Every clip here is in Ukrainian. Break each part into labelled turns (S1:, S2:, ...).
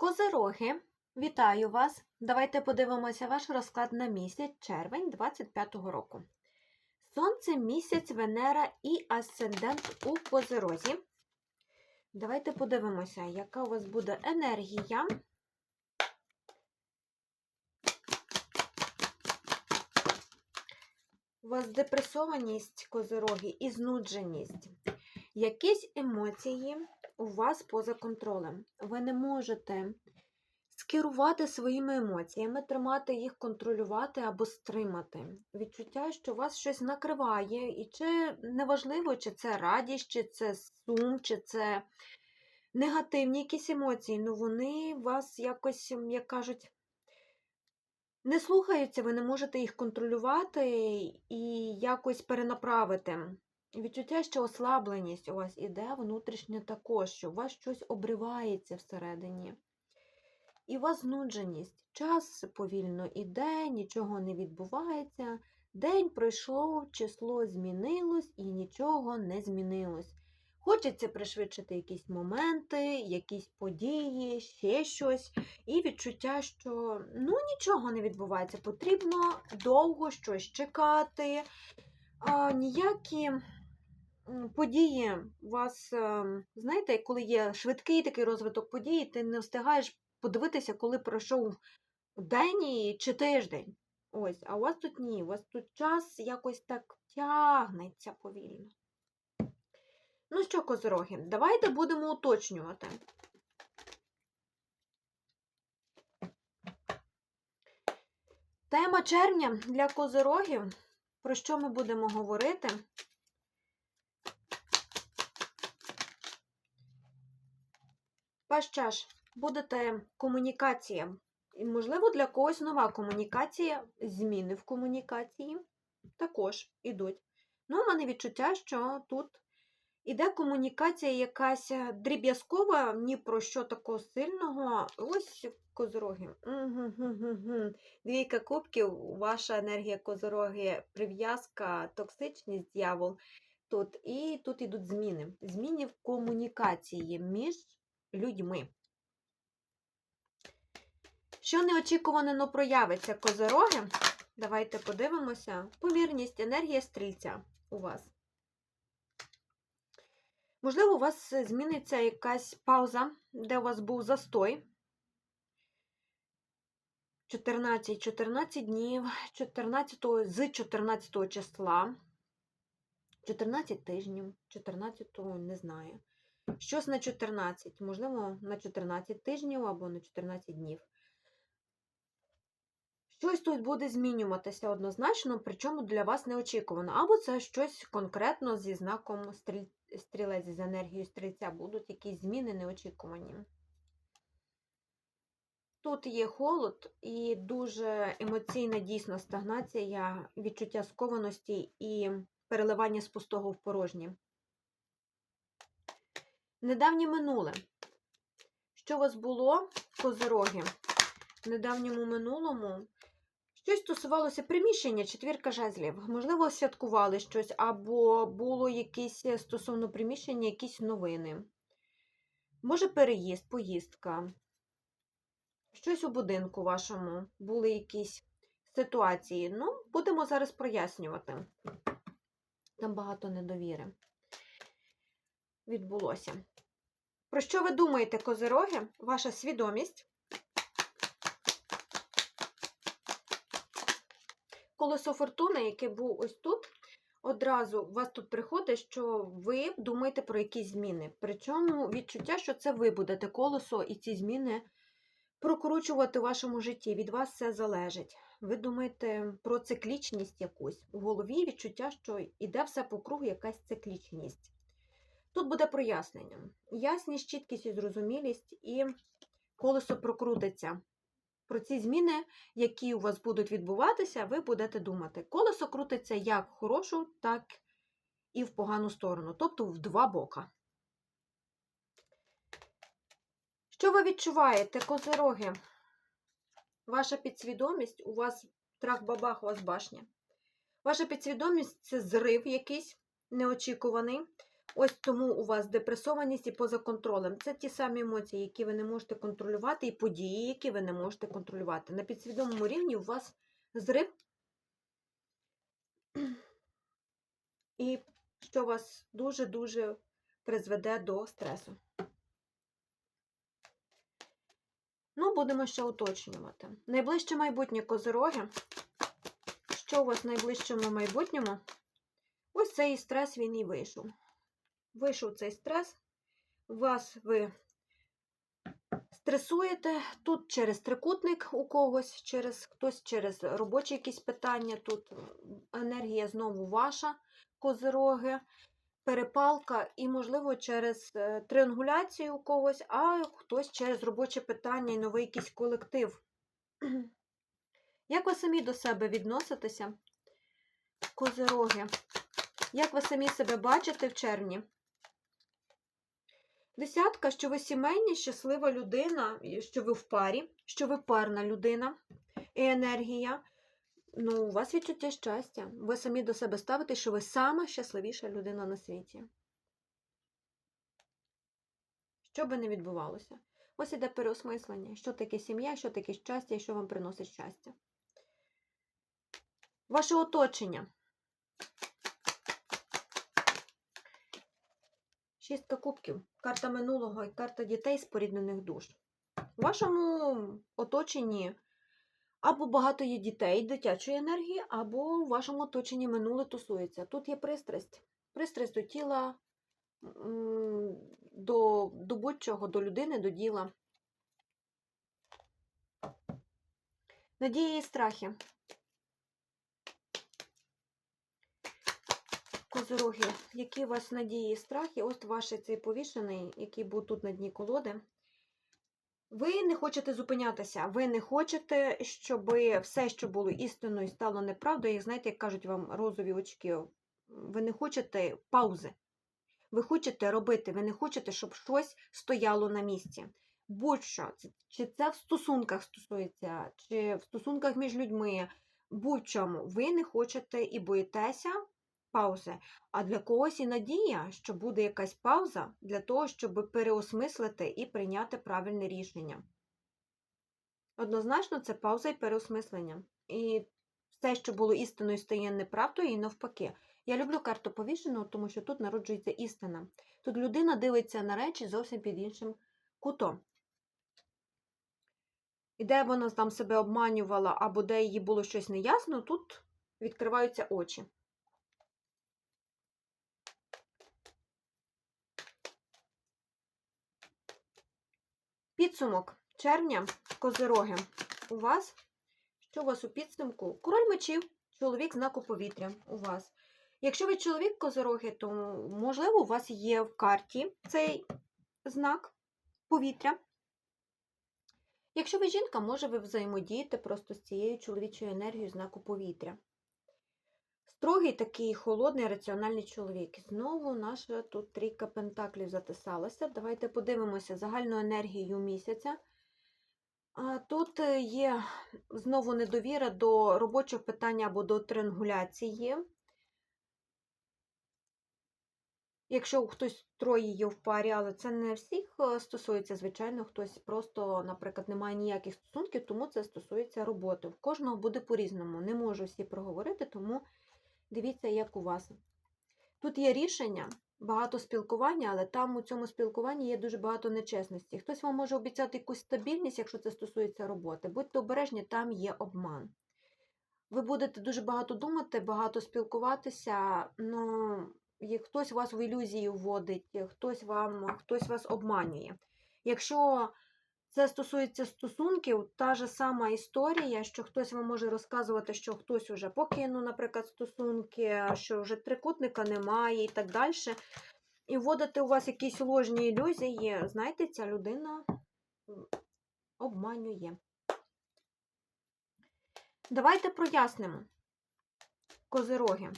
S1: Козироги, вітаю вас! Давайте подивимося ваш розклад на місяць червень 25-го року. Сонце, місяць, Венера і асцендент у Козирозі. Давайте подивимося, яка у вас буде енергія. У вас депресованість козироги і знудженість. Якісь емоції у вас поза контролем. Ви не можете скерувати своїми емоціями, тримати їх, контролювати або стримати. Відчуття, що вас щось накриває, і чи неважливо, чи це радість, чи це сум, чи це негативні якісь емоції, ну вони вас якось, як кажуть, не слухаються, ви не можете їх контролювати і якось перенаправити. Відчуття, що ослабленість у вас іде внутрішньо також, що у вас щось обривається всередині. І у вас знудженість. Час повільно іде, нічого не відбувається. День пройшло, число змінилось і нічого не змінилось. Хочеться пришвидшити якісь моменти, якісь події, ще щось. І відчуття, що ну, нічого не відбувається. Потрібно довго щось чекати. А, ніякі події у вас, ем, знаєте, коли є швидкий такий розвиток подій, ти не встигаєш подивитися, коли пройшов день чи тиждень. Ось, а у вас тут ні, у вас тут час якось так тягнеться повільно. Ну що, козороги, давайте будемо уточнювати. Тема червня для козорогів. Про що ми будемо говорити? Ваш час будете комунікація. І, можливо, для когось нова комунікація, зміни в комунікації також ідуть. Ну, у мене відчуття, що тут іде комунікація якась е, дріб'язкова, ні про що такого сильного. Ось козороги. Двійка кубків, ваша енергія козороги, прив'язка, токсичність, дьявол. Тут. І тут ідуть зміни. Зміни в комунікації між людьми. Що неочікувано но проявиться козороги? Давайте подивимося. Помірність, енергія стрільця у вас. Можливо, у вас зміниться якась пауза, де у вас був застой. 14, 14 днів, 14, з 14 числа, 14 тижнів, 14, не знаю. Щось на 14, можливо, на 14 тижнів або на 14 днів. Щось тут буде змінюватися однозначно, причому для вас неочікувано. Або це щось конкретно зі знаком стрілець, з енергією стрільця, будуть якісь зміни неочікувані. Тут є холод і дуже емоційна дійсно стагнація, відчуття скованості і переливання з пустого в порожнє. Недавнє минуле. Що у вас було, козироги? В недавньому минулому щось стосувалося приміщення, четвірка жезлів. Можливо, святкували щось, або було якесь е, стосовно приміщення, якісь новини. Може, переїзд, поїздка. Щось у будинку вашому, були якісь ситуації. Ну, будемо зараз прояснювати. Там багато недовіри відбулося. Про що ви думаєте, козироги? Ваша свідомість? Колесо фортуни, яке був ось тут, одразу у вас тут приходить, що ви думаєте про якісь зміни. Причому відчуття, що це ви будете колесо і ці зміни прокручувати в вашому житті. Від вас все залежить. Ви думаєте про циклічність якусь. У голові відчуття, що йде все по кругу якась циклічність. Тут буде прояснення. Ясність, чіткість і зрозумілість, і колесо прокрутиться. Про ці зміни, які у вас будуть відбуватися, ви будете думати. Колесо крутиться як в хорошу, так і в погану сторону, тобто в два бока. Що ви відчуваєте, козироги? Ваша підсвідомість, у вас трах-бабах, у вас башня. Ваша підсвідомість це зрив якийсь неочікуваний. Ось тому у вас депресованість і поза контролем. Це ті самі емоції, які ви не можете контролювати, і події, які ви не можете контролювати. На підсвідомому рівні у вас зрив, і що вас дуже-дуже призведе до стресу. Ну, будемо ще уточнювати. Найближче майбутнє козироги. Що у вас в найближчому майбутньому? Ось цей стрес він і вийшов. Вийшов цей стрес, вас ви стресуєте тут через трикутник у когось, через хтось через робочі якісь питання. Тут енергія знову ваша, козироги, перепалка, і, можливо, через е, триангуляцію у когось, а хтось через робоче питання і новий якийсь колектив. Як ви самі до себе відноситеся, козироги? Як ви самі себе бачите в червні? Десятка, що ви сімейні, щаслива людина, що ви в парі, що ви парна людина і енергія. Ну, у вас відчуття щастя. Ви самі до себе ставите, що ви сама щасливіша людина на світі. Що би не відбувалося? Ось іде переосмислення. Що таке сім'я, що таке щастя і що вам приносить щастя. Ваше оточення. Шістка кубків, карта минулого і карта дітей споріднених душ. У вашому оточенні або багато є дітей дитячої енергії, або у вашому оточенні минуле тусується. Тут є пристрасть. Пристрасть до тіла, до, до будь-чого, до людини, до діла. Надії і страхи. Козороги, які у вас надії і страхи, ось ваш цей повішений, який був тут на дні колоди. Ви не хочете зупинятися, ви не хочете, щоб все, що було істиною, стало неправдою. Як знаєте, як кажуть вам розові очки, ви не хочете паузи. Ви хочете робити, ви не хочете, щоб щось стояло на місці. Будь-що, чи це в стосунках стосується, чи в стосунках між людьми, будь-чому, ви не хочете і боїтеся паузи. А для когось і надія, що буде якась пауза для того, щоб переосмислити і прийняти правильне рішення. Однозначно, це пауза і переосмислення. І все, що було істиною, стає неправдою, і навпаки. Я люблю карту повішеного, тому що тут народжується істина. Тут людина дивиться на речі зовсім під іншим кутом. І де вона там себе обманювала, або де їй було щось неясно, тут відкриваються очі. Підсумок червня, козироги. У вас, що у вас у підсумку? Король мечів, чоловік знаку повітря у вас. Якщо ви чоловік козироги, то, можливо, у вас є в карті цей знак повітря. Якщо ви жінка, може ви взаємодієте просто з цією чоловічою енергією знаку повітря. Строгий такий холодний, раціональний чоловік. Знову наша тут трійка пентаклів затисалася. Давайте подивимося загальну енергію місяця. Тут е, є знову недовіра до робочих питань або до триангуляції. Якщо хтось троє є в парі, але це не всіх е, стосується, звичайно, хтось просто, наприклад, не має ніяких стосунків, тому це стосується роботи. В кожного буде по-різному. Не можу всі проговорити, тому дивіться, як у вас. Тут є рішення, багато спілкування, але там у цьому спілкуванні є дуже багато нечесності. Хтось вам може обіцяти якусь стабільність, якщо це стосується роботи. Будьте обережні, там є обман. Ви будете дуже багато думати, багато спілкуватися, ну, і хтось вас в ілюзії вводить, хтось, вам, хтось вас обманює. Якщо це стосується стосунків, та ж сама історія, що хтось вам може розказувати, що хтось уже покинув, наприклад, стосунки, що вже трикутника немає і так далі. І вводити у вас якісь ложні ілюзії, знаєте, ця людина обманює. Давайте прояснимо, козироги,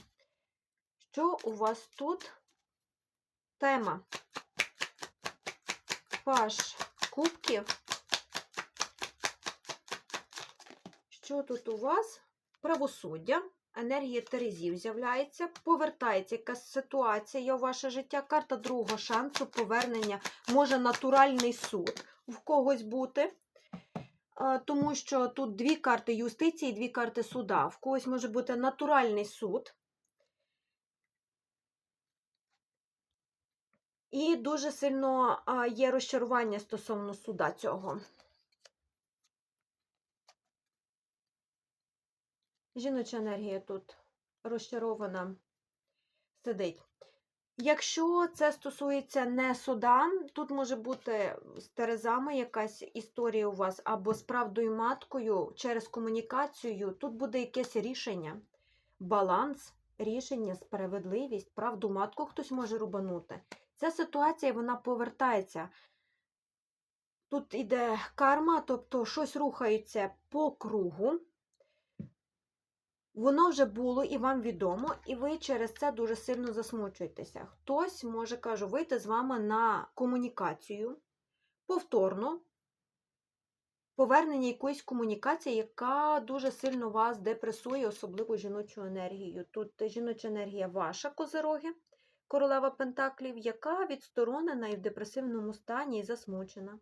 S1: що у вас тут тема паш кубків. Що тут у вас? Правосуддя, енергія Терезів з'являється, повертається якась ситуація у ваше життя, карта другого шансу, повернення, може натуральний суд в когось бути. Тому що тут дві карти юстиції, дві карти суда. В когось може бути натуральний суд. І дуже сильно є розчарування стосовно суда цього. Жіноча енергія тут розчарована сидить. Якщо це стосується не суда, тут може бути з Терезами якась історія у вас, або з правдою маткою через комунікацію, тут буде якесь рішення, баланс, рішення, справедливість, правду матку хтось може рубанути. Ця ситуація вона повертається. Тут іде карма, тобто щось рухається по кругу. Воно вже було і вам відомо, і ви через це дуже сильно засмучуєтеся. Хтось може, кажу, вийти з вами на комунікацію повторно, повернення якоїсь комунікації, яка дуже сильно вас депресує, особливо жіночу енергію. Тут жіноча енергія ваша козероги, королева Пентаклів, яка відсторонена і в депресивному стані і засмучена.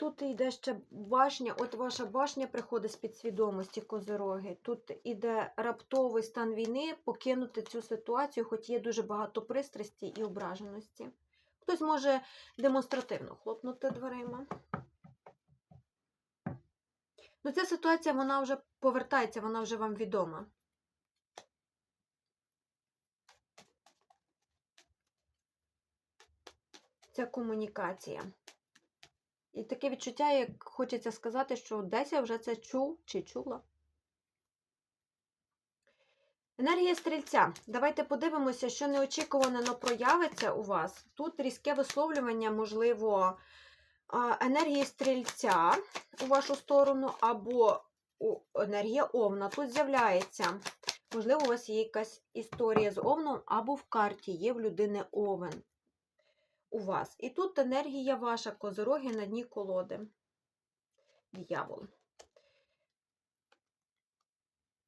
S1: Тут йде ще башня, от ваша башня приходить з підсвідомості козироги. Тут іде раптовий стан війни, покинути цю ситуацію, хоч є дуже багато пристрасті і ображеності. Хтось може демонстративно хлопнути дверима. Ну, ця ситуація вона вже повертається, вона вже вам відома. Ця комунікація. І таке відчуття, як хочеться сказати, що десь я вже це чув чи чула. Енергія стрільця. Давайте подивимося, що неочікувано проявиться у вас. Тут різке висловлювання, можливо, енергії стрільця у вашу сторону, або енергія овна. Тут з'являється. Можливо, у вас є якась історія з овном, або в карті є в людини овен у вас. І тут енергія ваша, козороги на дні колоди. Д'явол.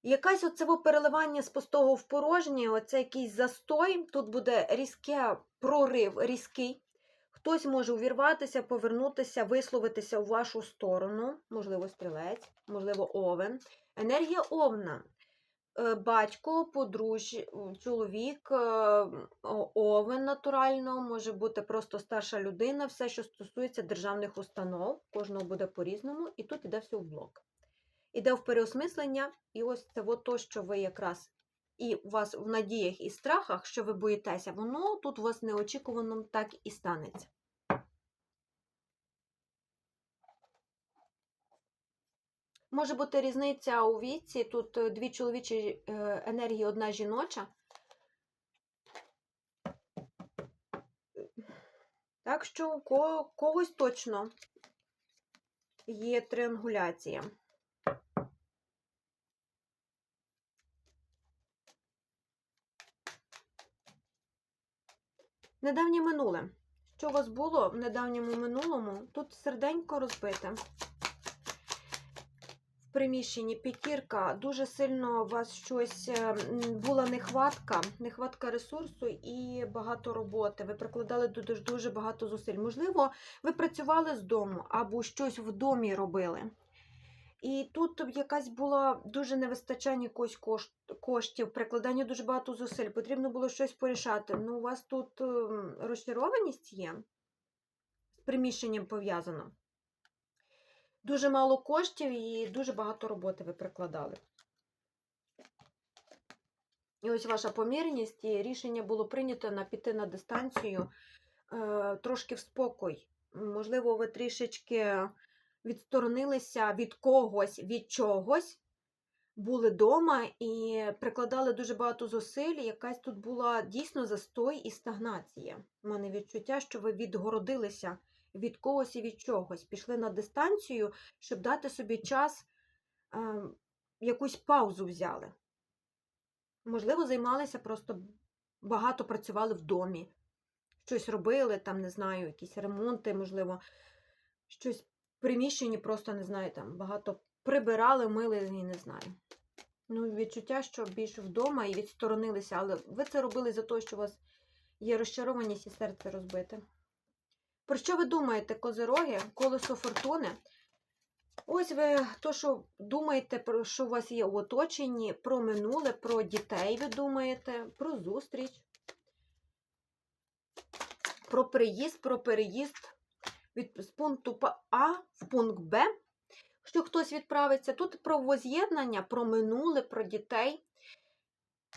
S1: Якась оце переливання з пустого в порожнє, оце якийсь застой, тут буде різке прорив, різкий. Хтось може увірватися, повернутися, висловитися у вашу сторону, можливо, стрілець, можливо, овен. Енергія овна. Е, батько, подружжя, чоловік, е, овен натурально, може бути просто старша людина, все, що стосується державних установ, кожного буде по-різному, і тут іде все в блок. Іде в переосмислення, і ось це то, що ви якраз і у вас в надіях і страхах, що ви боїтеся, воно тут у вас неочікувано так і станеться. Може бути різниця у віці, тут е, дві чоловічі е, енергії, одна жіноча. Так що у когось точно є триангуляція. Недавнє минуле. Що у вас було в недавньому минулому? Тут серденько розбите приміщенні п'ятірка, дуже сильно у вас щось е, була нехватка, нехватка ресурсу і багато роботи. Ви прикладали дуже, дуже багато зусиль. Можливо, ви працювали з дому або щось в домі робили. І тут якась була дуже невистачання якогось коштів, прикладання дуже багато зусиль. Потрібно було щось порішати. Ну, у вас тут ем, розчарованість є з приміщенням пов'язано. Дуже мало коштів і дуже багато роботи ви прикладали. І ось ваша помірність, і рішення було прийнято на піти на дистанцію е, трошки в спокій. Можливо, ви трішечки відсторонилися від когось, від чогось, були вдома і прикладали дуже багато зусиль. Якась тут була дійсно застой і стагнація. У мене відчуття, що ви відгородилися від когось і від чогось. Пішли на дистанцію, щоб дати собі час, е, якусь паузу взяли. Можливо, займалися просто багато працювали в домі, щось робили, там, не знаю, якісь ремонти, можливо, щось в приміщенні просто не знаю, там багато прибирали, мили і не знаю. Ну, відчуття, що більше вдома і відсторонилися, але ви це робили за те, що у вас є розчарованість і серце розбите. Про що ви думаєте, козироги, колесо фортуни? Ось ви то, що думаєте, про що у вас є в оточенні, про минуле, про дітей ви думаєте, про зустріч, про приїзд, про переїзд від з пункту А в пункт Б, що хтось відправиться. Тут про воз'єднання, про минуле, про дітей,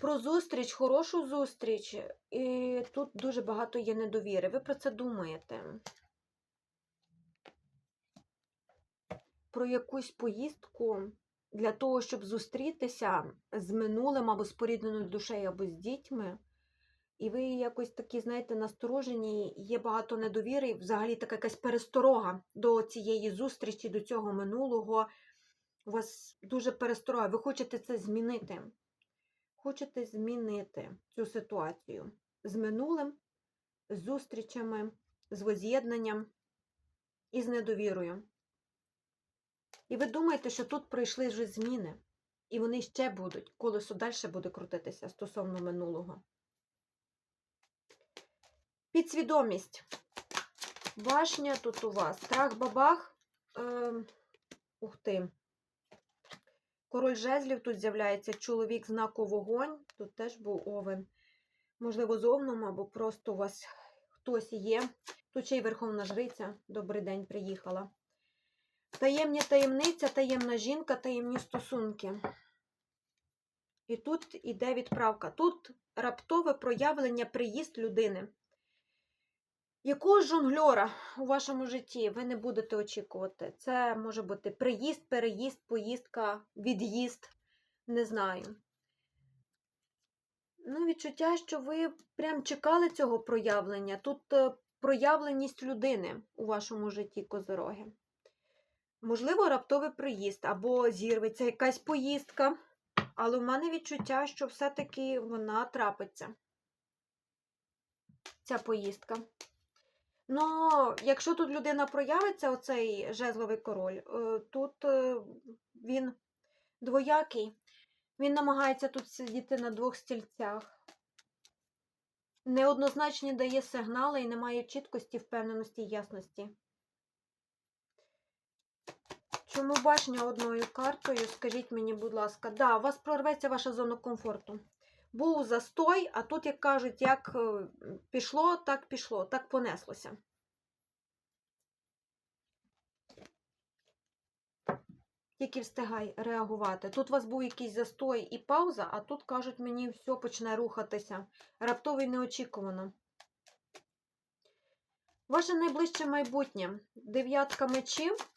S1: про зустріч, хорошу зустріч. І тут дуже багато є недовіри. Ви про це думаєте. Про якусь поїздку для того, щоб зустрітися з минулим або з порідненою душею, або з дітьми. І ви якось такі, знаєте, насторожені, є багато недовіри, і взагалі така якась пересторога до цієї зустрічі, до цього минулого. У вас дуже пересторога. Ви хочете це змінити. Хочете змінити цю ситуацію з минулим, з зустрічами, з воз'єднанням і з недовірою. І ви думаєте, що тут пройшли вже зміни, і вони ще будуть, колесо далі буде крутитися стосовно минулого. Підсвідомість. Башня тут у вас. Страх-бабах. Е, ух ти. Король жезлів тут з'являється чоловік знаку вогонь. Тут теж був овен. Можливо, зовном, або просто у вас хтось є. Тут ще й Верховна Жриця. Добрий день приїхала. Таємні таємниця, таємна жінка, таємні стосунки. І тут іде відправка. Тут раптове проявлення, приїзд людини. Якого жонгльора у вашому житті ви не будете очікувати? Це може бути приїзд, переїзд, поїздка, від'їзд, не знаю. Ну, відчуття, що ви прям чекали цього проявлення. Тут е, проявленість людини у вашому житті козороги. Можливо, раптовий приїзд або зірветься якась поїздка, але в мене відчуття, що все-таки вона трапиться. Ця поїздка. Ну, якщо тут людина проявиться, оцей жезловий король, е, тут е, він двоякий, він намагається тут сидіти на двох стільцях. Неоднозначні дає сигнали і немає чіткості, впевненості і ясності. Чому башня одною картою? Скажіть мені, будь ласка, да, у вас прорветься ваша зона комфорту. Був застой, а тут, як кажуть, як е, пішло, так пішло, так понеслося. Тільки встигай реагувати. Тут у вас був якийсь застой і пауза, а тут кажуть мені, все почне рухатися. Раптово і неочікувано. Ваше найближче майбутнє. Дев'ятка мечів.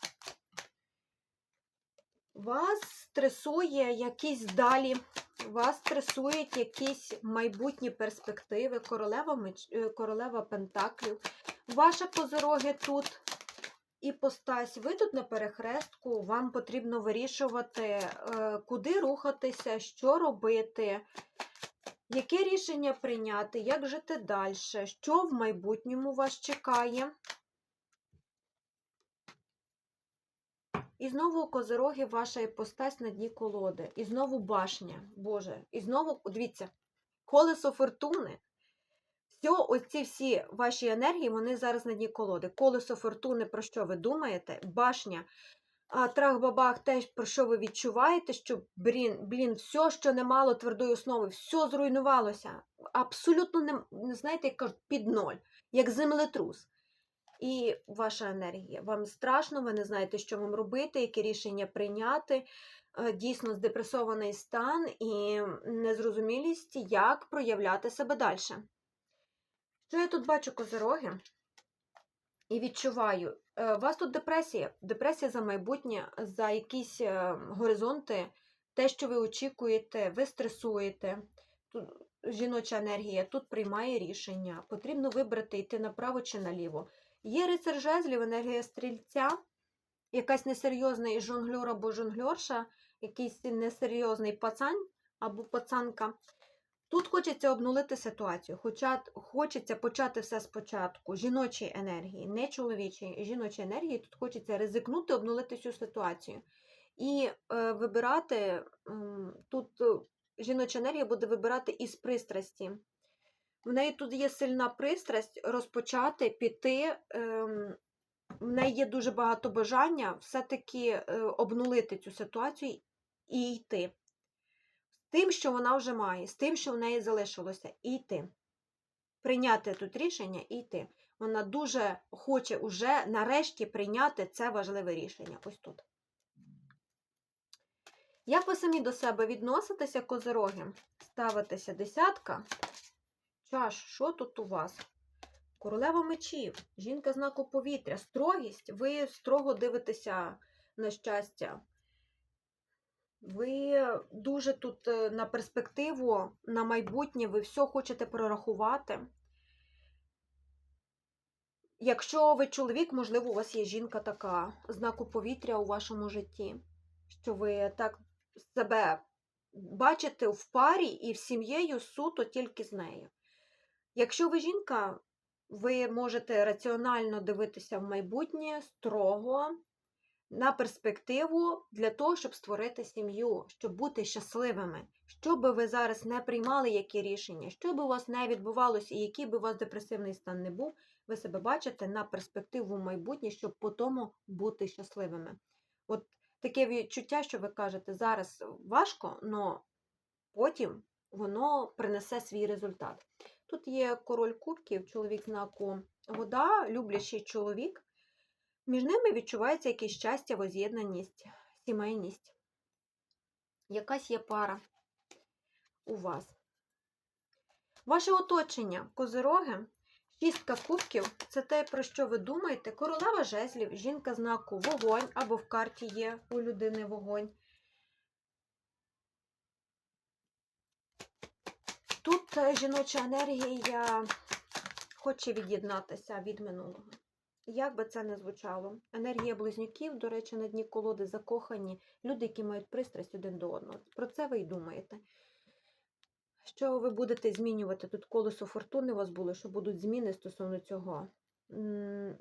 S1: Вас стресує якісь далі, вас стресують якісь майбутні перспективи, королева, меч... е, королева Пентаклів. Ваша козороги тут і постась. Ви тут на перехрестку, вам потрібно вирішувати, е, куди рухатися, що робити, яке рішення прийняти, як жити далі, що в майбутньому вас чекає. І знову козироги ваша іпостась на дні колоди. І знову башня, Боже. І знову, дивіться, колесо фортуни. Все, оці всі ваші енергії, вони зараз на дні колоди. Колесо фортуни, про що ви думаєте? Башня. А трах-бабах, те, про що ви відчуваєте, що блін, блін, все, що не мало твердої основи, все зруйнувалося. Абсолютно не, не знаєте, як кажуть, під ноль, як землетрус. І ваша енергія. Вам страшно, ви не знаєте, що вам робити, які рішення прийняти. Е, Дійсно, здепресований стан і незрозумілість, як проявляти себе далі. Що я тут бачу козироги? І відчуваю, Е, у вас тут депресія. Депресія за майбутнє, за якісь е, горизонти, те, що ви очікуєте, ви стресуєте. Тут жіноча енергія тут приймає рішення. Потрібно вибрати, йти направо чи наліво. Є рицар жезлів, енергія стрільця, якась несерйозний жонглер або жонглерша, якийсь несерйозний пацань або пацанка. Тут хочеться обнулити ситуацію, хоча хочеться почати все спочатку, жіночої енергії, не чоловічої, жіночої енергії. Тут хочеться ризикнути, обнулити цю ситуацію. І е, вибирати тут е, жіноча енергія буде вибирати із пристрасті. В неї тут є сильна пристрасть розпочати, піти. ем, в неї є дуже багато бажання все-таки е, обнулити цю ситуацію і йти. З тим, що вона вже має, з тим, що в неї залишилося, і йти. Прийняти тут рішення і йти. Вона дуже хоче уже нарешті прийняти це важливе рішення. Ось тут. Як ви самі до себе відноситеся, козироги? Ставитеся десятка. Чаш, що тут у вас? Королева мечів, жінка знаку повітря, строгість. Ви строго дивитеся на щастя. Ви дуже тут е, на перспективу, на майбутнє, ви все хочете прорахувати. Якщо ви чоловік, можливо, у вас є жінка така, знаку повітря у вашому житті, що ви так себе бачите в парі і в сім'єю суто тільки з нею. Якщо ви жінка, ви можете раціонально дивитися в майбутнє строго на перспективу для того, щоб створити сім'ю, щоб бути щасливими. Що би ви зараз не приймали, які рішення, що би у вас не відбувалося, і який би у вас депресивний стан не був, ви себе бачите на перспективу в майбутнє, щоб по тому бути щасливими. От таке відчуття, що ви кажете, зараз важко, але потім воно принесе свій результат. Тут є король кубків, чоловік знаку вода, люблячий чоловік. Між ними відчувається якесь щастя, воз'єднаність, сімейність. Якась є пара у вас. Ваше оточення, козироги, шістка кубків це те, про що ви думаєте. Королева жезлів, жінка знаку вогонь, або в карті є у людини вогонь. Тут е, жіноча енергія хоче від'єднатися від минулого. Як би це не звучало? Енергія близнюків, до речі, на дні колоди закохані, люди, які мають пристрасть один до одного. Про це ви й думаєте. Що ви будете змінювати? Тут колесо фортуни у вас було, що будуть зміни стосовно цього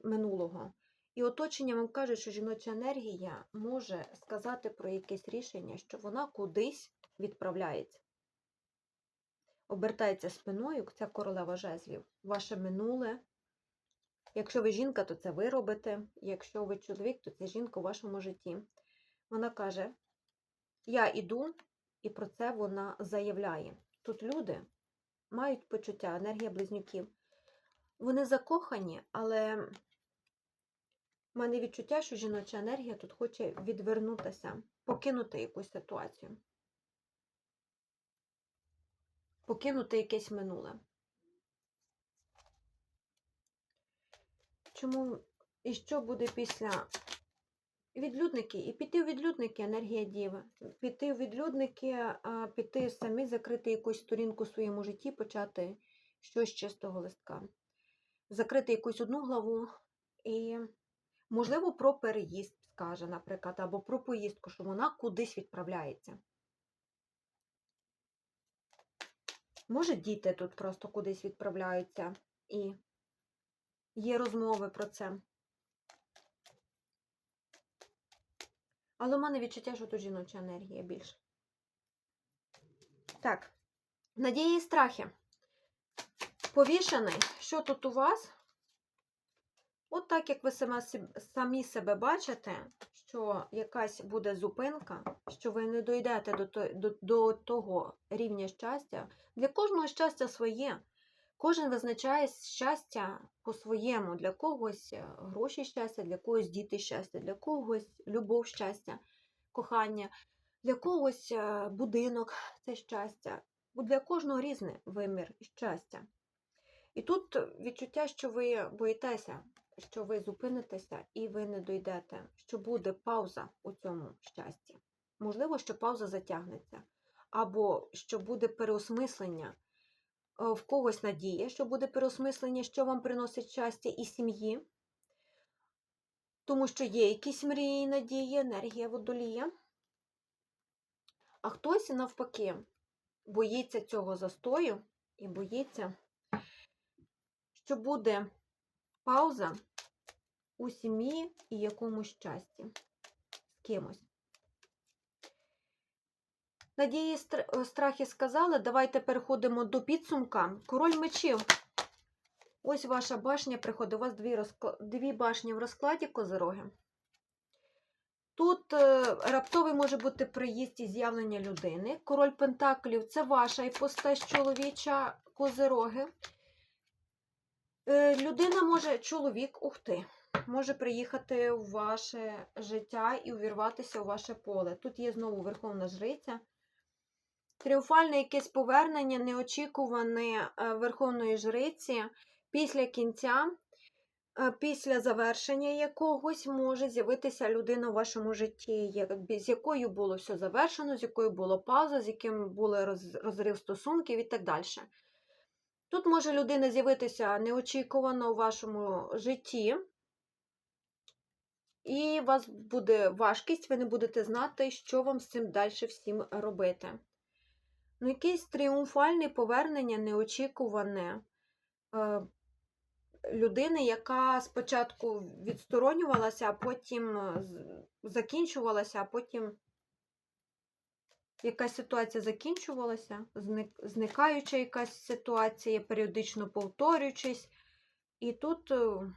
S1: минулого. І оточення вам каже, що жіноча енергія може сказати про якесь рішення, що вона кудись відправляється. Обертається спиною, ця королева жезлів, ваше минуле. Якщо ви жінка, то це ви робите. Якщо ви чоловік, то це жінка у вашому житті. Вона каже: Я іду, і про це вона заявляє. Тут люди мають почуття, енергія близнюків. Вони закохані, але в мене відчуття, що жіноча енергія тут хоче відвернутися, покинути якусь ситуацію, покинути якесь минуле. Чому і що буде після відлюдники? І піти у відлюдники енергія діви. Піти у відлюдники, піти самі закрити якусь сторінку в своєму житті, почати щось чистого листка. Закрити якусь одну главу і, можливо, про переїзд скаже, наприклад, або про поїздку, що вона кудись відправляється. Може, діти тут просто кудись відправляються і Є розмови про це. Але в мене відчуття, що тут жіноча енергія більше. Так, надії і страхи. Повішений, що тут у вас? От так, як ви самі себе бачите, що якась буде зупинка, що ви не дойдете до, до, до того рівня щастя. Для кожного щастя своє. Кожен визначає щастя по-своєму. Для когось е, гроші щастя, для когось діти щастя, для когось любов щастя, кохання, для когось е, будинок це щастя. Для кожного різний вимір щастя. І тут відчуття, що ви боїтеся, що ви зупинитеся і ви не дойдете, що буде пауза у цьому щасті. Можливо, що пауза затягнеться, або що буде переосмислення в когось надія, що буде переосмислення, що вам приносить щастя і сім'ї, тому що є якісь мрії надії, енергія водолія. А хтось, навпаки, боїться цього застою і боїться, що буде пауза у сім'ї і якомусь щасті з кимось. Надії страхи сказали, давайте переходимо до підсумка. Король мечів. Ось ваша башня приходить. У вас дві, розкла... дві башні в розкладі козироги. Тут е, раптовий може бути приїзд і з'явлення людини. Король Пентаклів це ваша іпостась чоловіча козироги. Е, людина може, чоловік, ух ти, може приїхати в ваше життя і увірватися у ваше поле. Тут є знову Верховна Жриця. Тріумфальне якесь повернення, неочікуване е, Верховної Жриці після кінця, е, після завершення якогось може з'явитися людина в вашому житті, з якою було все завершено, з якою була пауза, з яким був розрив стосунків і так далі. Тут може людина з'явитися неочікувано у вашому житті, і у вас буде важкість, ви не будете знати, що вам з цим далі всім робити. Ну, якесь тріумфальне повернення, неочікуване е, людини, яка спочатку відсторонювалася, а потім е, закінчувалася, а потім якась ситуація закінчувалася, зникаюча якась ситуація, періодично повторюючись. І тут е,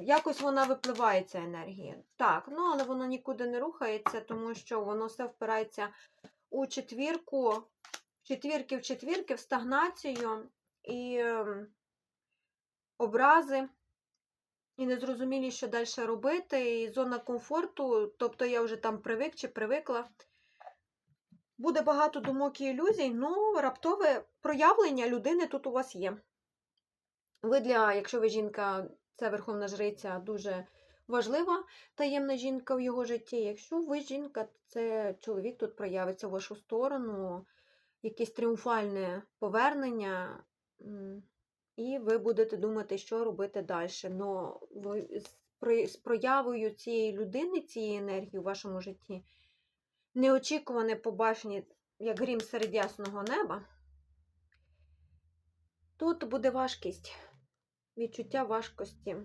S1: якось вона випливає, ця енергія. Так, ну але воно нікуди не рухається, тому що воно все впирається у четвірку, в четвірки в четвірки, в стагнацію і ем, образи, і незрозумілі, що далі робити, і зона комфорту, тобто я вже там привик чи привикла. Буде багато думок і ілюзій, ну раптове проявлення людини тут у вас є. Ви для, якщо ви жінка, це Верховна Жриця, дуже важлива таємна жінка в його житті. Якщо ви жінка, це чоловік тут проявиться в вашу сторону, якесь тріумфальне повернення, і ви будете думати, що робити далі. Но ви з проявою цієї людини, цієї енергії у вашому житті, неочікуване побачення, як грім серед ясного неба, тут буде важкість, відчуття важкості.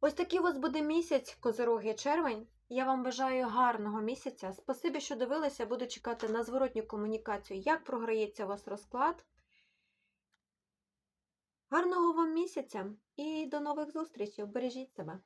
S1: Ось такий у вас буде місяць, козороги червень. Я вам бажаю гарного місяця. Спасибі, що дивилися. Буду чекати на зворотню комунікацію, як програється у вас розклад. Гарного вам місяця і до нових зустрічей. Бережіть себе.